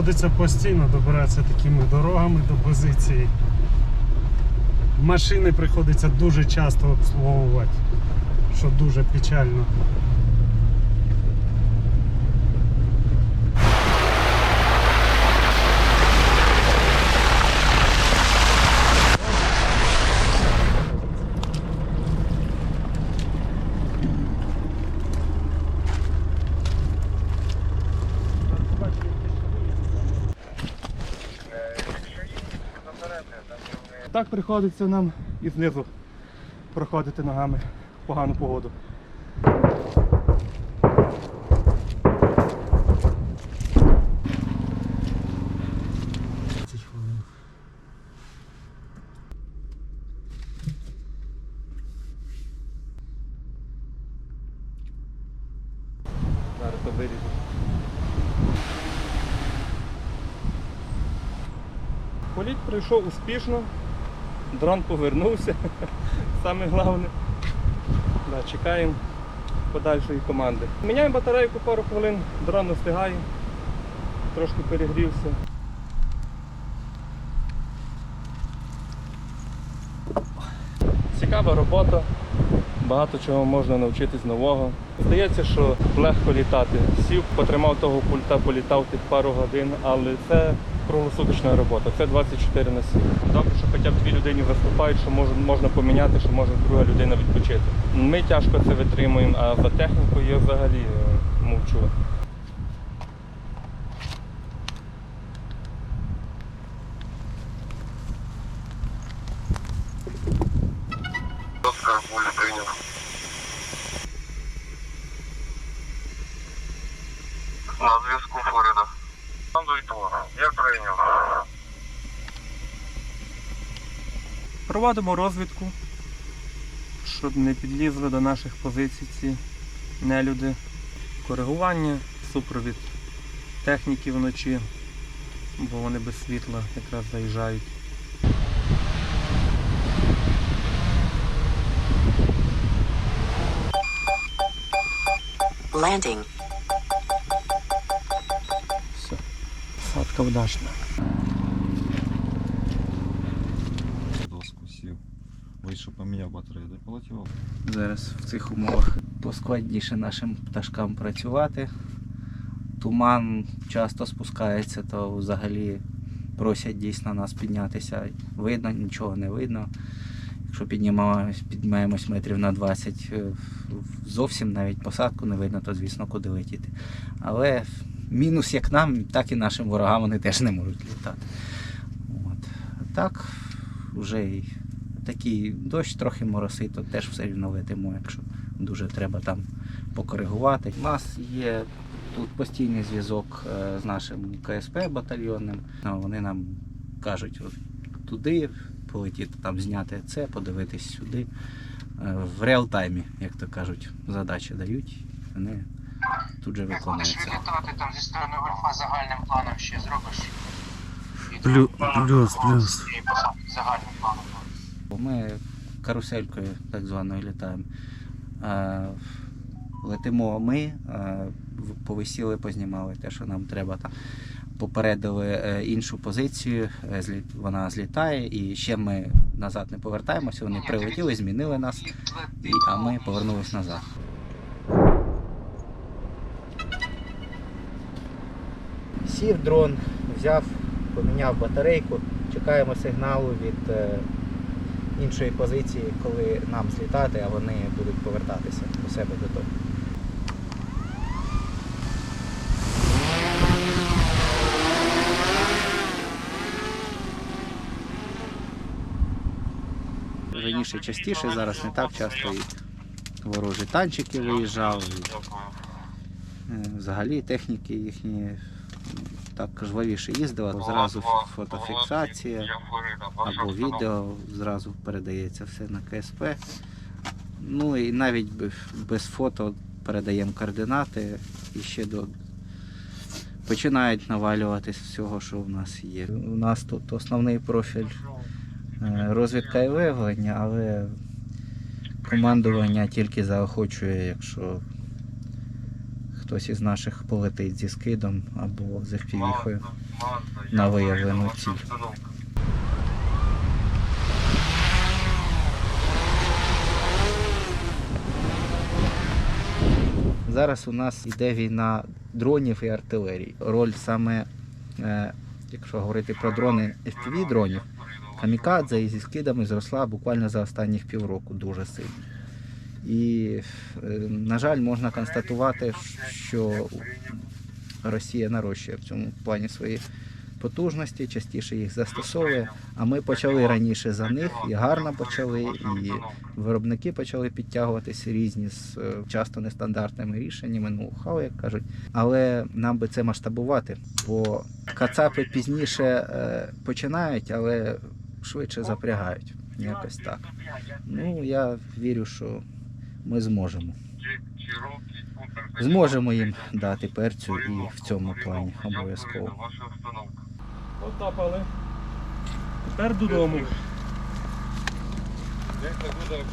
Приходиться постійно добиратися такими дорогами до позиції. Машини приходиться дуже часто обслуговувати, що дуже печально. Так приходиться нам і знизу проходити ногами в погану погоду. Зараз виріжу. Політ пройшов успішно, дрон повернувся. Саме головне. Да, чекаємо подальшої команди. Міняємо батарейку пару хвилин, дрон встигає, трошки перегрівся. Цікава робота, багато чого можна навчитись нового. Здається, що легко літати. Сів, потримав того пульта, політав тих пару годин, але це круглосуточна робота, це 24 на 7. Добре, що хоча б дві людині виступають, що мож- можна поміняти, що може друга людина відпочити. Ми тяжко це витримуємо, а за техніку я взагалі е, мовчу. На зв'язку Флорида. Прийняв. Проводимо розвідку, щоб не підлізли до наших позицій ці нелюди. Коригування, супровід техніки вночі, бо вони без світла якраз заїжджають. Landing. Садка вдачна. доску сів. Вийшов, поміняв батарею, де полетів. зараз в цих умовах поскладніше нашим пташкам працювати. Туман часто спускається, то взагалі просять дійсно нас піднятися. Видно, нічого не видно. Якщо піднімаємось, піднімаємось метрів на 20, е, зовсім навіть посадку не видно, то звісно куди летіти. Але мінус як нам, так і нашим ворогам вони теж не можуть літати. От. Так, вже і такий дощ трохи моросить, то теж все рівно летимо, якщо дуже треба там покоригувати. У нас є тут постійний зв'язок е, з нашим КСП батальйонним. Ну, Вони нам кажуть от туди полетіти, там зняти це, подивитись сюди. Е, В реал-таймі, як то кажуть, задачі дають, вони тут же виконуються. літати там зі сторони гольфа загальним планом ще зробиш. І Плю- там плюс, плюс. І посадки загальним планом. Бо Ми каруселькою так званою літаємо. Е, Летимо ми, в- повисіли, познімали те, що нам треба. Там. Попередили е, іншу позицію, е, вона злітає, і ще ми назад не повертаємося. Вони прилетіли, змінили нас, і, а ми повернулись назад. Сів дрон, взяв, поміняв батарейку, чекаємо сигналу від е, іншої позиції, коли нам злітати, а вони будуть повертатися до себе додому. Раніше частіше, зараз не так часто і ворожі танчики виїжджали. і, е, Взагалі техніки їхні так жвавіше їздила, зразу фотофіксація або відео зразу передається все на КСП. Ну і навіть без фото передаємо координати і ще до. Починають навалюватись всього, що в нас є. У нас тут основний профіль е, розвідка і виявлення, але командування тільки заохочує, якщо хтось із наших полетить зі скидом або з Мазда, на виявлену ціль. Зараз у нас йде війна дронів і артилерії. Роль саме, е, якщо говорити про дрони FPV дронів, камікадзе і зі скидами зросла буквально за останніх півроку дуже сильно. І, е, на жаль, можна констатувати, що Росія нарощує в цьому плані свої потужності, частіше їх застосовує. А ми почали раніше за них і гарно почали, і виробники почали підтягуватися різні з е, часто нестандартними рішеннями, ноу-хау, як кажуть. Але нам би це масштабувати, бо кацапи пізніше е, починають, але швидше запрягають. Якось так. Ну, я вірю, що ми зможемо. Зможемо їм дати перцю і в цьому плані обов'язково. Отапали. Тепер додому. Як буде?